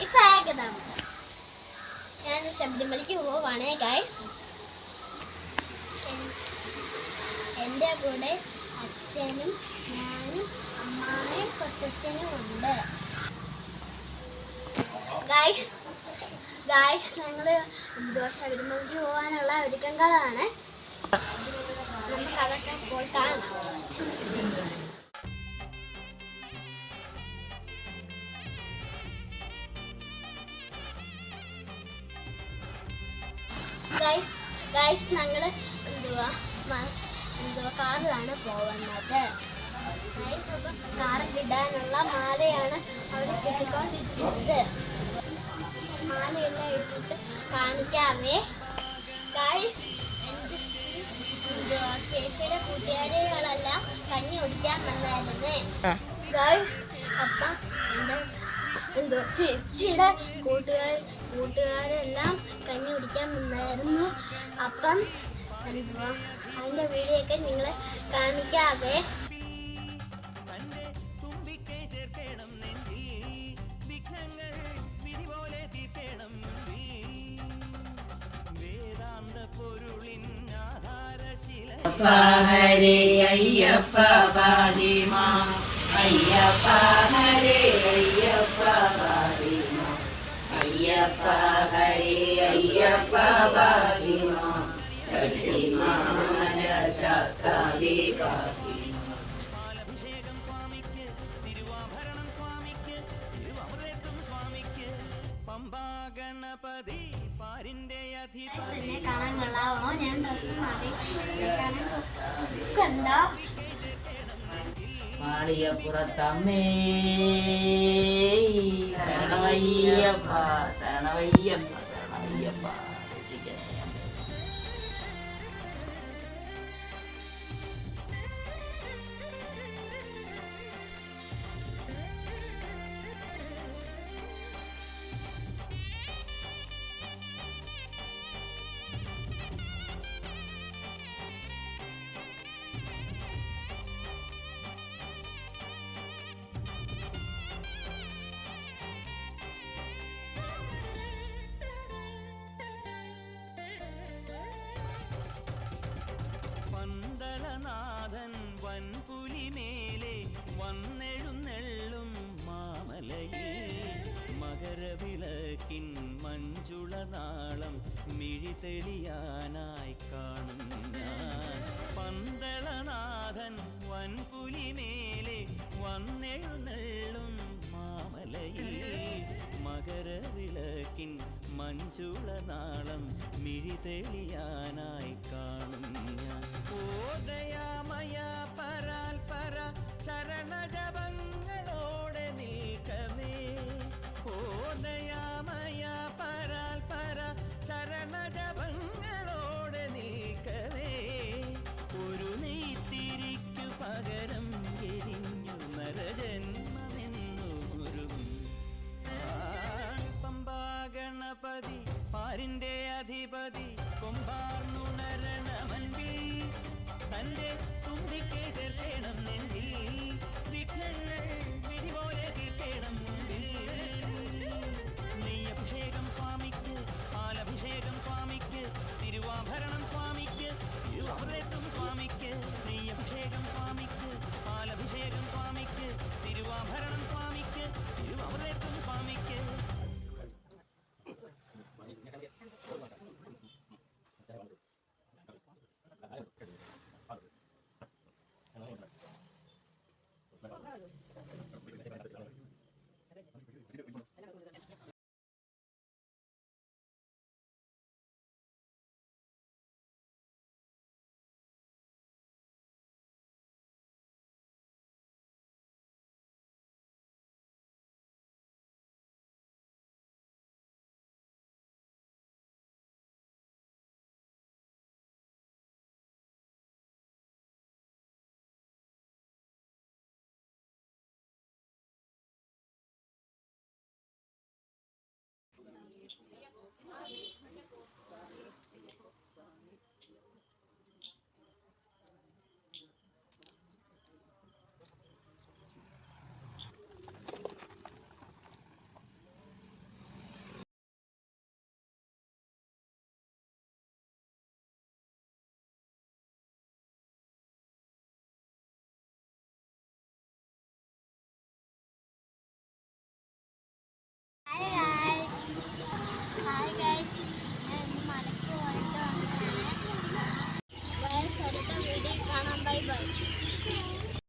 സ്വാഗതം ഞാൻ ശബരിമലയ്ക്ക് പോവാണേ ഗൈസ് എന്റെ കൂടെ അച്ഛനും ഞാനും അമ്മാവനും കൊച്ചച്ഛനും ഉണ്ട്. ഗൈസ് ഗൈസ് ഞങ്ങൾ ശബരിമലയ്ക്ക് പോകാനുള്ള ഒരുക്കങ്ങളാണ്. നമുക്ക് അതൊക്കെ പോയി കാണാം. ഗൈസ് ഞങ്ങൾ എന്തുവാ? എന്തുവാ? കാറിലാണ് പോകുന്നത്. ഗൈസ് അപ്പം കാറിൽ ഇടാനുള്ള മാലയാണ് അവിടെ കിട്ടിക്കൊണ്ടിരിക്കുന്നത്. മാലയെല്ലാം ഇട്ടിട്ട് കാണിക്കാമേ ഗൈസ് എന്തുവാ? ചേച്ചിയുടെ കൂട്ടുകാരികളെല്ലാം കഞ്ഞി കുടിക്കാൻ വന്നായിരുന്നേ. ഗൈസ് അപ്പം എന്റെ എന്തോ ചേച്ചിയുടെ കൂട്ടുകാർ കൂട്ടുകാരെല്ലാം കഞ്ഞി കുടിക്കാൻ വന്നായിരുന്നു. അപ്പം അതിന്റെ വീഡിയോ ഒക്കെ നിങ്ങൾ കാണിക്കാവേ ഹരേ അയ്യപ്പ പാതിമ അയ്യപ്പ ഹരേ അയ്യപ്പ ബാലിമ അയ്യപ്പ ഹരേ അയ്യപ്പ പാതിമ ശരണവയ്യപ്പ ശരണവയ്യപ്പ ഗണപതി പാരിന്റെ അധിപതി ശരണമയ്യപ്പ ശരണമയ്യപ്പ ശരണമയ്യപ്പ വന്നെഴുന്നെള്ളും മാമലയിൽ മകരവിളക്കിൻ മഞ്ജുളനാളം മിഴിതെളിയാനായി കാണും ഞാൻ. പന്തളനാഥൻ വൻപുലിമേലെ വന്നെഴുന്നെള്ളും മകരവിളക്കിൻ മിഴി തെളിയാനായി കാണും ഓദയാമയ പരാൽ പര ശരണജപങ്ങളോടെ ഗണപതി പാരിന്റെ അധിപതി കൊമ്പാർന്നുണരണമൻപിൽ തന്റെ തുമ്പിക്കെ ചേർക്കണം നെഞ്ചിൽ വിഘ്നങ്ങൾ